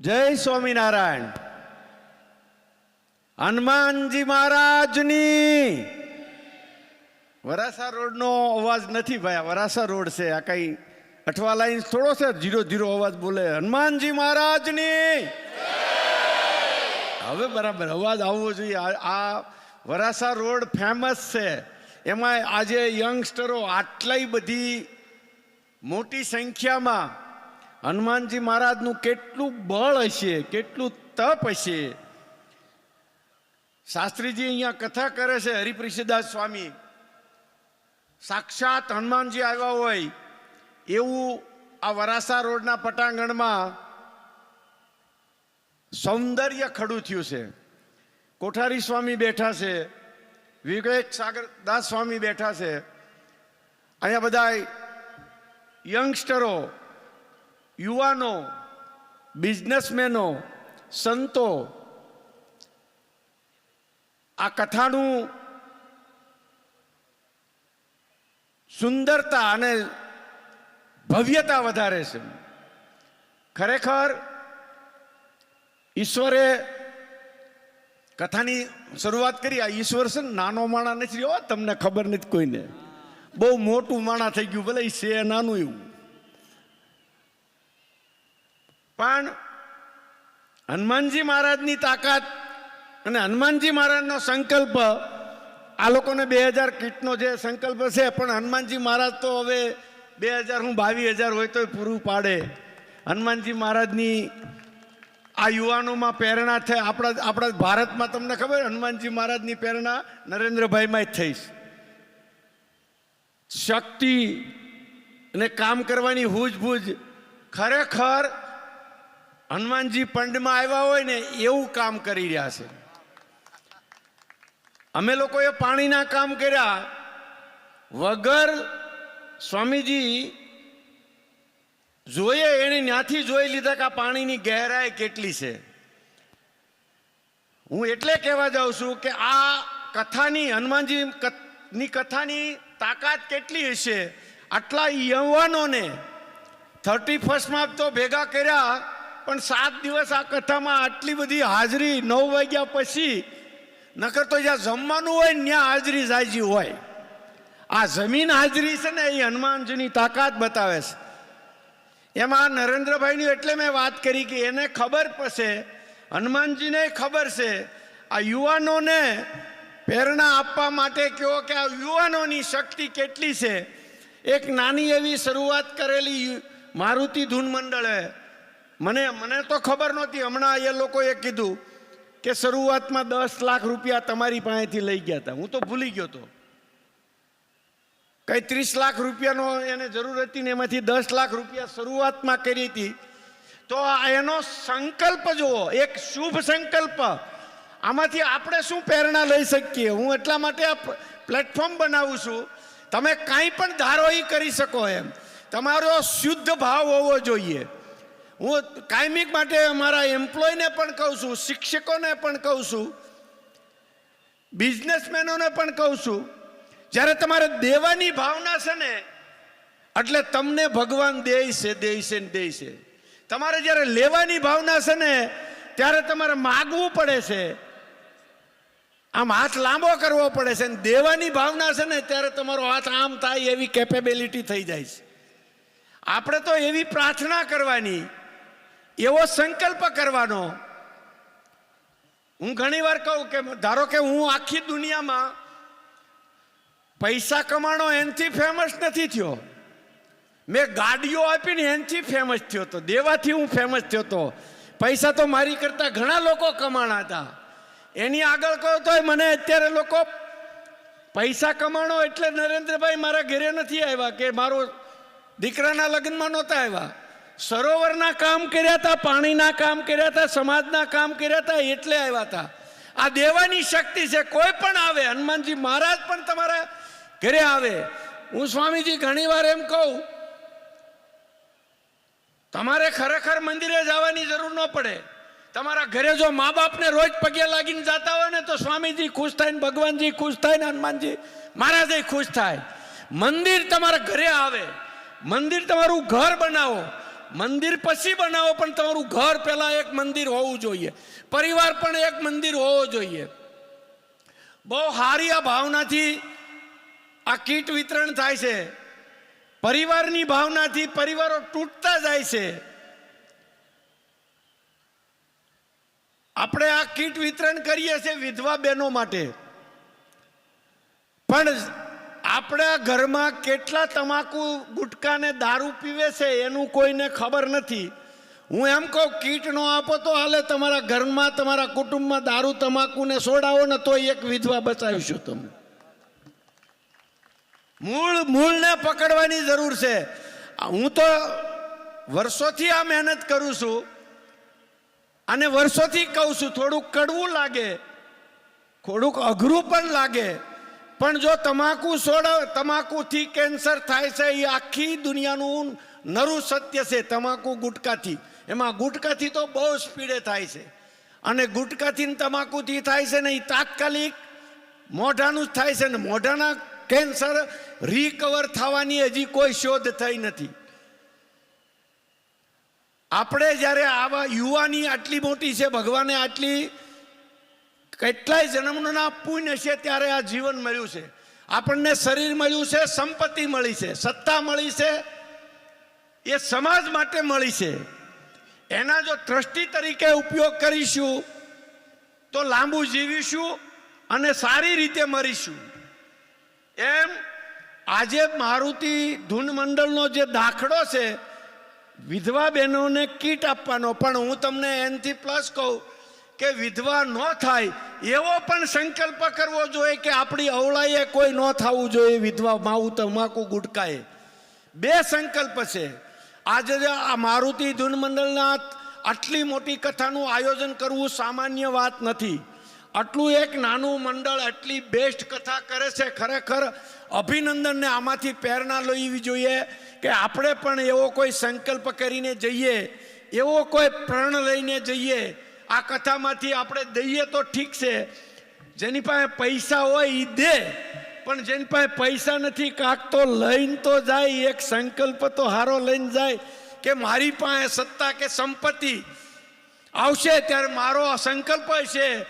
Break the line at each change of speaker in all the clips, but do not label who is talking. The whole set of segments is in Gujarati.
જય સ્વામિનારાયણ. હનુમાનજી મહારાજની. વરાસા રોડનો અવાજ નથી ભાઈ વરાસા રોડ છે, આ કઈ અઠવા લાઈન થોડો છે જીરો જીરો અવાજ બોલે. હનુમાનજી મહારાજની. હવે બરાબર, અવાજ આવવો જોઈએ. આ વરાસા રોડ ફેમસ છે. એમાં આજે યંગસ્ટરો આટલી બધી મોટી સંખ્યામાં હનુમાનજી મહારાજનું કેટલું બળ હશે, કેટલું તપ હશે. શાસ્ત્રીજી અહીંયા કથા કરે છે હરિપ્રિષદાસ સ્વામી, સાક્ષાત હનુમાનજી આવ્યા હોય, એવું આ વરાસા રોડના પટાંગણમાં સૌંદર્ય ખડું થયું છે. કોઠારી સ્વામી બેઠા છે, વિવેક સાગર દાસ સ્વામી બેઠા છે. અહીંયા બધા યંગસ્ટરો યુવાનો, બિઝનેસમેનો, સંતો, આ કથાનું સુંદરતા અને ભવ્યતા વધારે છે. ખરેખર ઈશ્વરે કથાની શરૂઆત કરી. આ ઈશ્વર છે નાનો માણા નથી રહ્યો તમને ખબર નથી કોઈને. બહુ મોટું માણા થઈ ગયું, ભલે છે નાનું એવું. પણ હનુમાનજી મહારાજની તાકાત અને હનુમાનજી મહારાજનો સંકલ્પ, આ લોકોને બે હજાર કીટનો જે સંકલ્પ છે, પણ હનુમાનજી મહારાજ તો હવે બે હજાર હું બાવીસ હજાર હોય તોય પૂરું પાડે. હનુમાનજી મહારાજની આ યુવાનોમાં પ્રેરણા છે. આપણા આપણા ભારતમાં તમને ખબર, હનુમાનજી મહારાજની પ્રેરણા નરેન્દ્રભાઈમાં જ થઈશ. શક્તિ અને કામ કરવાની હૂજભૂજ ખરેખર હનુમાનજી પંડમાં આવ્યા હોય ને, એવું કામ કરી રહ્યા છે. અમે લોકોએ પાણીના કામ કર્યા. વગર સ્વામીજી જોઈએ એને ત્યાંથી જોઈ લીધા કે આ પાણીની ગહેરાઈ કેટલી છે. હું એટલે કહેવા જાઉં છું કે આ કથાની, હનુમાનજી ની કથાની તાકાત કેટલી હશે? આટલા યુવાનોને થર્ટી ફર્સ્ટમાં તો ભેગા કર્યા. પણ સાત દિવસ આ કથામાં આટલી બધી હાજરી નવ વાગ્યા પછી, નકર તો જ્યાં જમવાનું હોય ત્યાં હાજરી જાજી હોય. આ જમીન હાજરી છે ને એ હનુમાનજીની તાકાત બતાવે છે. એમાં નરેન્દ્રભાઈની એટલે મેં વાત કરી કે એને ખબર પડશે હનુમાનજીને ખબર છે, આ યુવાનોને પ્રેરણા આપવા માટે કહો કે આ યુવાનોની શક્તિ કેટલી છે. એક નાની એવી શરૂઆત કરેલી મારુતિ ધૂન મંડળે મને મને તો ખબર નહોતી. હમણાં એ લોકોએ કીધું કે શરૂઆતમાં દસ લાખ રૂપિયા તમારી પાસેથી લઈ ગયા હતા હું તો ભૂલી ગયો હતો કઈ ત્રીસ લાખ રૂપિયાનો એને જરૂર હતી ને એમાંથી દસ લાખ રૂપિયા શરૂઆતમાં કરી હતી. તો એનો સંકલ્પ જુઓ. એક શુભ સંકલ્પ. આમાંથી આપણે શું પ્રેરણા લઈ શકીએ? હું એટલા માટે આ પ્લેટફોર્મ બનાવું છું. તમે કાંઈ પણ ધારો કરી શકો એમ. તમારો શુદ્ધ ભાવ હોવો જોઈએ. હું કાયમિક માટે અમારા એમ્પ્લોયને પણ કહું છું, શિક્ષકોને પણ કહું છું બિઝનેસમેનોને પણ કહું છું, જ્યારે તમારે દેવાની ભાવના છે ને, એટલે તમને ભગવાન દે છે દે છે ને દે છે તમારે જ્યારે લેવાની ભાવના છે ને, ત્યારે તમારે માગવું પડે છે. આમ હાથ લાંબો કરવો પડે છે અને દેવાની ભાવના છે ને, ત્યારે તમારો હાથ આમ થાય એવી કેપેબિલિટી થઈ જાય છે. આપણે તો એવી પ્રાર્થના કરવાની એવો સંકલ્પ કરવાનો. હું ઘણી વાર કહું કે ધારો કે હું આખી દુનિયામાં પૈસા કમાણો એનથી ફેમસ નથી થયો. મેં ગાડીઓ આપીને એનથી ફેમસ થયો હતો દેવાથી હું ફેમસ થયો હતો પૈસા તો મારી કરતા ઘણા લોકો કમાણા હતા. એની આગળ કહો તોય મને અત્યારે લોકો પૈસા કમાણો એટલે નરેન્દ્રભાઈ મારા ઘરે નથી આવ્યા કે મારો દીકરાના લગ્નમાં નહોતા આવ્યા. સરોવરના કામ કર્યા હતા, પાણીના કામ કર્યા હતા, સમાજના કામ કર્યા હતા, એટલે આવ્યા હતા. આ દેવાની શક્તિ છે, કોઈ પણ આવે, હનુમાનજી મહારાજ પણ તમારા ઘરે આવે. હું સ્વામીજી ઘણીવાર એમ કહું, તમારે ખરેખર મંદિરે જવાની જરૂર ન પડે. તમારા ઘરે જો મા બાપને રોજ પગે લાગીને જતા હોય ને, તો સ્વામીજી ખુશ થાય ને ભગવાનજી ખુશ થાય ને હનુમાનજી મહારાજે ખુશ થાય. મંદિર તમારા ઘરે આવે. મંદિર તમારું ઘર બનાવો. મંદિર પછી બનાવો, પણ તમારું ઘર પહેલા એક મંદિર હોવું જોઈએ. પરિવાર પણ એક મંદિર હોવો જોઈએ. બહુ સારી આ ભાવનાથી આ કીટ વિતરણ થાય છે. પરિવારની ભાવનાથી પરિવારો તૂટતા જાય છે. આપણે આ કીટ વિતરણ કરીએ છીએ વિધવા બહેનો માટે. પણ આપણા ઘરમાં કેટલા તમાકુ ગુટકાને દારૂ પીવે છે એનું કોઈને ખબર નથી. હું એમ કહું કીટ નો આપો તો હાલે, તમારા ઘરમાં, તમારા કુટુંબમાં દારૂ, તમાકુને સોડાવો ને તો એક વિધવા બચાવીશું તમે. મૂળ, મૂળને પકડવાની જરૂર છે. હું તો વર્ષોથી આ મહેનત કરું છું અને વર્ષોથી કહું છું, થોડુંક કડવું લાગે, થોડુંક અઘરું પણ લાગે. પણ જો તમાકુ સોડા, તમાકુથી કેન્સર થાય છે, એ આખી દુનિયાનું નરું સત્ય છે, તમાકુ ગુટકાથી. એમાં ગુટકાથી તો બહુ સ્પીડે થાય છે. અને ગુટકાથી તમાકુથી થાય છે ને એ તાત્કાલિક મોઢાનું જ થાય છે ને મોઢાના કેન્સર રિકવર થવાની હજી કોઈ શોધ થઈ નથી. આપણે જ્યારે આવા યુવાની આટલી મોટી છે, ભગવાને આટલી કેટલાય જન્મના પુણ્ય છે ત્યારે આ જીવન મળ્યું છે. આપણને શરીર મળ્યું છે, સંપત્તિ મળી છે, સત્તા મળી છે, એ સમાજ માટે મળી છે. એના જો ટ્રસ્ટી તરીકે ઉપયોગ કરીશું, તો લાંબુ જીવીશું અને સારી રીતે મરીશું. એમ આજે મારુતિ ધૂન મંડળનો જે દાખલો છે, વિધવા બહેનોને કીટ આપવાનો, પણ હું તમને એનથી પ્લસ કહું કે વિધવા ન થાય, એવો પણ સંકલ્પ કરવો જોઈએ કે આપણી અવળાઈએ કોઈ ન થવું જોઈએ, વિધવા માવું તમાકુ ગુટકાએ બે સંકલ્પ છે. આજે આ મારુતિ ધૂન મંડળના આટલી મોટી કથાનું આયોજન કરવું સામાન્ય વાત નથી. આટલું એક નાનું મંડળ આટલી બેસ્ટ કથા કરે છે, ખરેખર અભિનંદનને આમાંથી પ્રેરણા લેવી જોઈએ કે આપણે પણ એવો કોઈ સંકલ્પ કરીને જઈએ, એવો કોઈ પ્રણ લઈને જઈએ આ કથામાંથી આપણે દઈએ તો ઠીક છે. જેની પાસે પૈસા હોય એ દે, પણ જેની પાસે પૈસા નથી, કાંક તો લઈને તો જાય, એક સંકલ્પ તો હારો લઈને જાય કે મારી પાસે સત્તા કે સંપત્તિ. આવશે ત્યારે મારો સંકલ્પ છે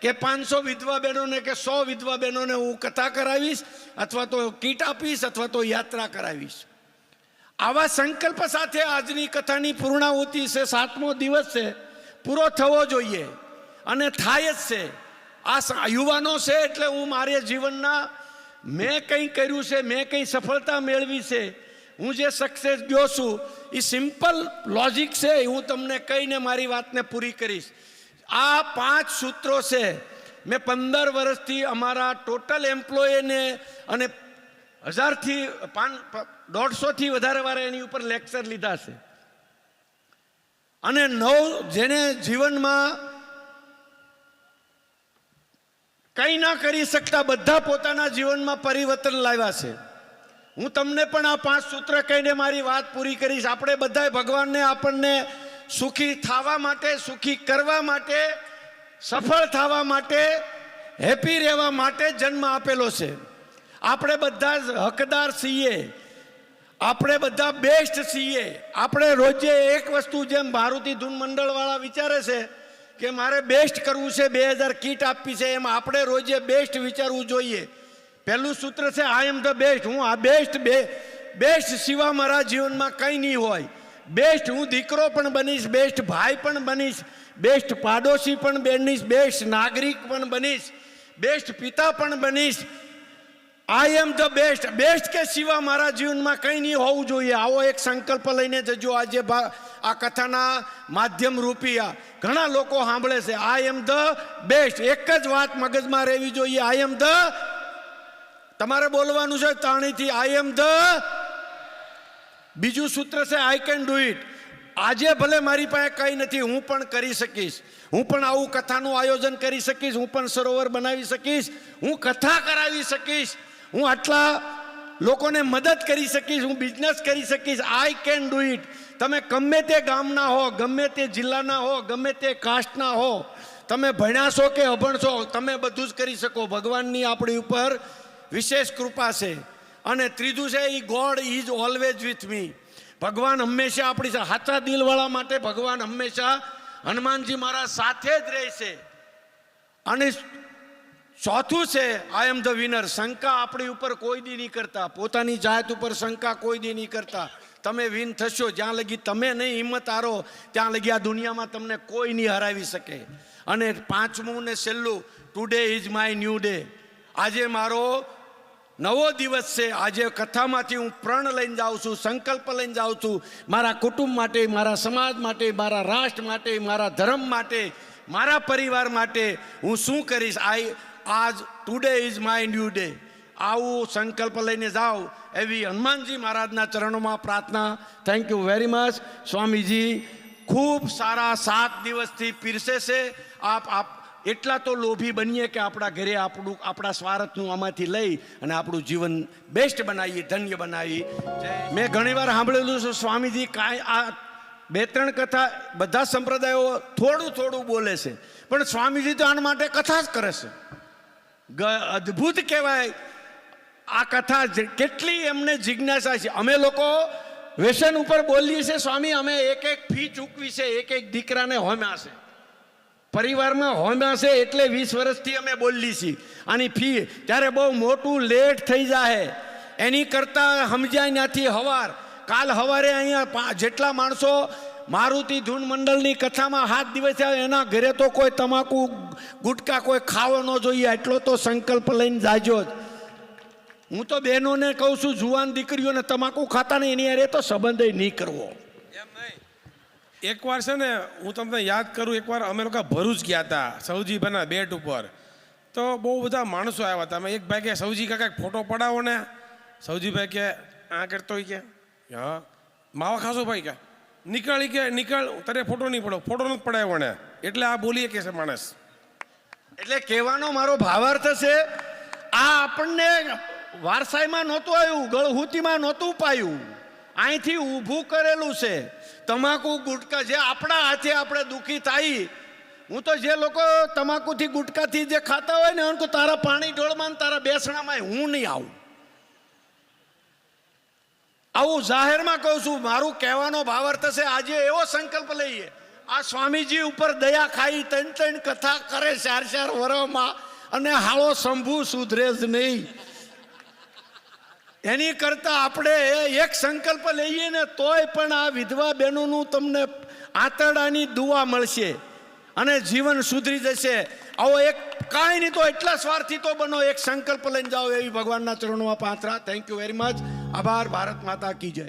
કે પાંચસો વિધવા બહેનોને કે સો વિધવા બહેનોને હું કથા કરાવીશ, અથવા તો કીટ આપીશ, અથવા તો યાત્રા કરાવીશ. આવા સંકલ્પ સાથે આજની કથાની પૂર્ણાહુતિ છે, સાતમો દિવસ છે. પૂરો થવો જોઈએ. અને થાય જ છે. આ યુવાનો છે એટલે હું મારે જીવનના મેં કંઈ કર્યું છે, મેં કંઈ સફળતા મેળવી છે, હું જે સક્સેસ ગયો છું એ સિમ્પલ લોજિક છે હું તમને કહીને મારી વાતને પૂરી કરીશ. આ પાંચ સૂત્રો છે. મેં પંદર વર્ષથી અમારા ટોટલ એમ્પ્લોયને અને હજારથી પાન દોઢસોથી વધારે વારે એની ઉપર લેક્ચર લીધા છે. અને નવ જેને જીવનમાં કંઈ ના કરી શકતા બધા પોતાના જીવનમાં પરિવર્તન લાવ્યા છે. હું તમને પણ આ પાંચ સૂત્ર કહીને મારી વાત પૂરી કરીશ. આપણે બધાએ ભગવાનને, આપણને સુખી થવા માટે, સુખી કરવા માટે, સફળ થવા માટે, હેપી રહેવા માટે જન્મ આપેલો છે. આપણે બધા જ હકદાર છીએ. આપણે બધા બેસ્ટ છીએ. આપણે રોજે એક વસ્તુ જેમ મારુતિ ધૂન મંડળવાળા વિચારે છે કે મારે બેસ્ટ કરવું છે, બે હજાર કીટ આપવી છે, એમ આપણે રોજે બેસ્ટ વિચારવું જોઈએ. પહેલું સૂત્ર છે આઈ એમ ધ બેસ્ટ હું આ બેસ્ટ બે, બેસ્ટ સિવા મારા જીવનમાં કંઈ નહીં હોય. બેસ્ટ હું દીકરો પણ બનીશ, બેસ્ટ ભાઈ પણ બનીશ, બેસ્ટ પાડોશી પણ બનીશ, બેસ્ટ નાગરિક પણ બનીશ, બેસ્ટ પિતા પણ બનીશ I am the best best કે સિવા મારા જીવનમાં કંઈ નહીં હોવું જોઈએ. આવો એક સંકલ્પ લઈને જજો. આજે આ કથાના માધ્યમ રૂપી આ ઘણા લોકો સાંભળે છે. આઈ એમ ધ બેસ્ટ એક જ વાત મગજમાં રહેવી જોઈએ. આઈ એમ ધ તમારે બોલવાનું છે? તાણીથી આઈ એમ ધ બીજું સૂત્ર છે આઈ કેન ડુ ઇટ આજે ભલે મારી પાસે કંઈ નથી, હું પણ કરી શકીશ. હું પણ આવું કથાનું આયોજન કરી શકીશ. હું પણ સરોવર બનાવી શકીશ. હું કથા કરાવી શકીશ. હું આટલા લોકોને મદદ કરી શકીશ, હું બિઝનેસ કરી શકીશ આઈ કેન ડુ ઇટ તમે ગમે તે ગામના હો, ગમે તે જિલ્લાના હો, ગમે તે કાસ્ટના હો, તમે ભણ્યા છો કે અભણ છો તમે બધું જ કરી શકો. ભગવાનની આપણી ઉપર વિશેષ કૃપા છે. અને ત્રીજું છે, ઈ God is always with me ભગવાન હંમેશા આપણી સાચા દિલવાળા માટે ભગવાન હંમેશા હનુમાનજી મારા સાથે જ રહેશે. અને ચોથું છે આઈ એમ ધ વિનર શંકા આપણી ઉપર કોઈ દી નહીં કરતા. પોતાની જાત ઉપર શંકા કોઈ દી નહીં કરતા. તમે વિન થશો, જ્યાં લગી તમે નહીં હિંમત હારો, ત્યાં લગી આ દુનિયામાં તમને કોઈ નહીં હરાવી શકે. અને પાંચમું ને છેલ્લું today is my new day આજે મારો નવો દિવસ છે. આજે કથામાંથી હું પ્રણ લઈને જાઉં છું, સંકલ્પ લઈને જાઉં છું. મારા કુટુંબ માટે, મારા સમાજ માટે, મારા રાષ્ટ્ર માટે, મારા ધર્મ માટે, મારા પરિવાર માટે હું શું કરીશ? આઈ આજ today is my new day આવું સંકલ્પ લઈને જાઓ એવી હનુમાનજી મહારાજના ચરણોમાં પ્રાર્થના. Thank you very much Swamiji. ખૂબ સારા સાત દિવસથી પીરસે છે. આપ આપ એટલા તો લોભી બનીએ કે આપણા ઘરે આપણું, આપણા સ્વાર્થનું આમાંથી લઈ અને આપણું જીવન બેસ્ટ બનાવીએ, ધન્ય બનાવીએ. મેં ઘણીવાર સાંભળેલું છે, સ્વામીજી કાંઈ આ બે, ત્રણ કથા બધા સંપ્રદાયો થોડું થોડું બોલે છે. પણ સ્વામીજી તો આના માટે કથા જ કરે છે. અદ્ભુત કહેવાય. આ કથા કેટલી એમને જિજ્ઞાસા છે. અમે લોકો વ્યસન ઉપર બોલીએ છીએ, સ્વામી, અમે એક એક ફી ચૂકવી છે, એક એક દીકરાને હોમ્યા છે. પરિવારમાં હોમ્યા છે એટલે વીસ વર્ષથી અમે બોલી છીએ. આની ફી ત્યારે બહુ મોટું લેટ થઈ જાય એની કરતાં સમજાય ત્યાંથી હવાર. કાલ હવારે અહીંયા જેટલા માણસો મારુતિ ધૂન મંડળની કથામાં હાથ દિવસે એના ઘરે તો કોઈ તમાકુ, ગુટકા કોઈ ખાવો ન જોઈએ એટલો તો સંકલ્પ લઈને જાજો જ. હું તો બહેનોને કહું છું, જુવાન દીકરીઓને તમાકુ ખાતા નહીં, એની અરે તો સંબંધ નહીં કરવો.
એકવાર છે ને, હું તમને યાદ કરું, એકવાર અમે લોકો ભરૂચ ગયા હતા સૌજીભાઈના બેટ ઉપર. તો બહુ બધા માણસો આવ્યા હતા. અમે એક ભાઈ કે સૌજી કાકા ફોટો પડાવો ને. સૌજીભાઈ કે, આ કરતો હોય કે. હા. માવા ખાશો ભાઈ કે? નીકળી કે નીકળ, તારે ફોટો નહીં પડો, ફોટો નથી પડાવ્યો મને એટલે આ બોલીએ કે છે માણસ.
એટલે કહેવાનો મારો ભાવાર્થ છે, આ આપણને વારસાઈમાં નહોતું આવ્યું, ગળહૂતીમાં નહોતું પાયું. અહીંથી ઊભું કરેલું છે. તમાકુ ગુટકા જે આપણા હાથે આપણે દુઃખી થાય, હું તો જે લોકો તમાકુથી ગુટકાથી જે ખાતા હોય ને એનું તારા પાણી ઢોળમાં તારા બેસણામાં હું નહીં આવું. આવું જાહેરમાં કહું છું, મારું કહેવાનો ભાવાર્થ છે આજે એવો સંકલ્પ લઈએ. આ સ્વામીજી ઉપર દયા ખાઈ ત્રણ ત્રણ કથા કરે ચાર ચાર વરમાં અને હાળો શંભુ સુધરે જ નહીં. એની કરતા આપણે એક સંકલ્પ લઈએ ને તોય પણ આ વિધવા બહેનોનું તમને આંતરડાની દુવા મળશે અને જીવન સુધરી જશે. આવો એક કાંઈ નહીં તો એટલા સ્વાર્થી તો બનો, એક સંકલ્પ લઈને જાઓ એવી ભગવાનના ચરણોમાં પાત્રા થેન્ક યુ વેરી મચ આભાર ભારત માતા કી જય.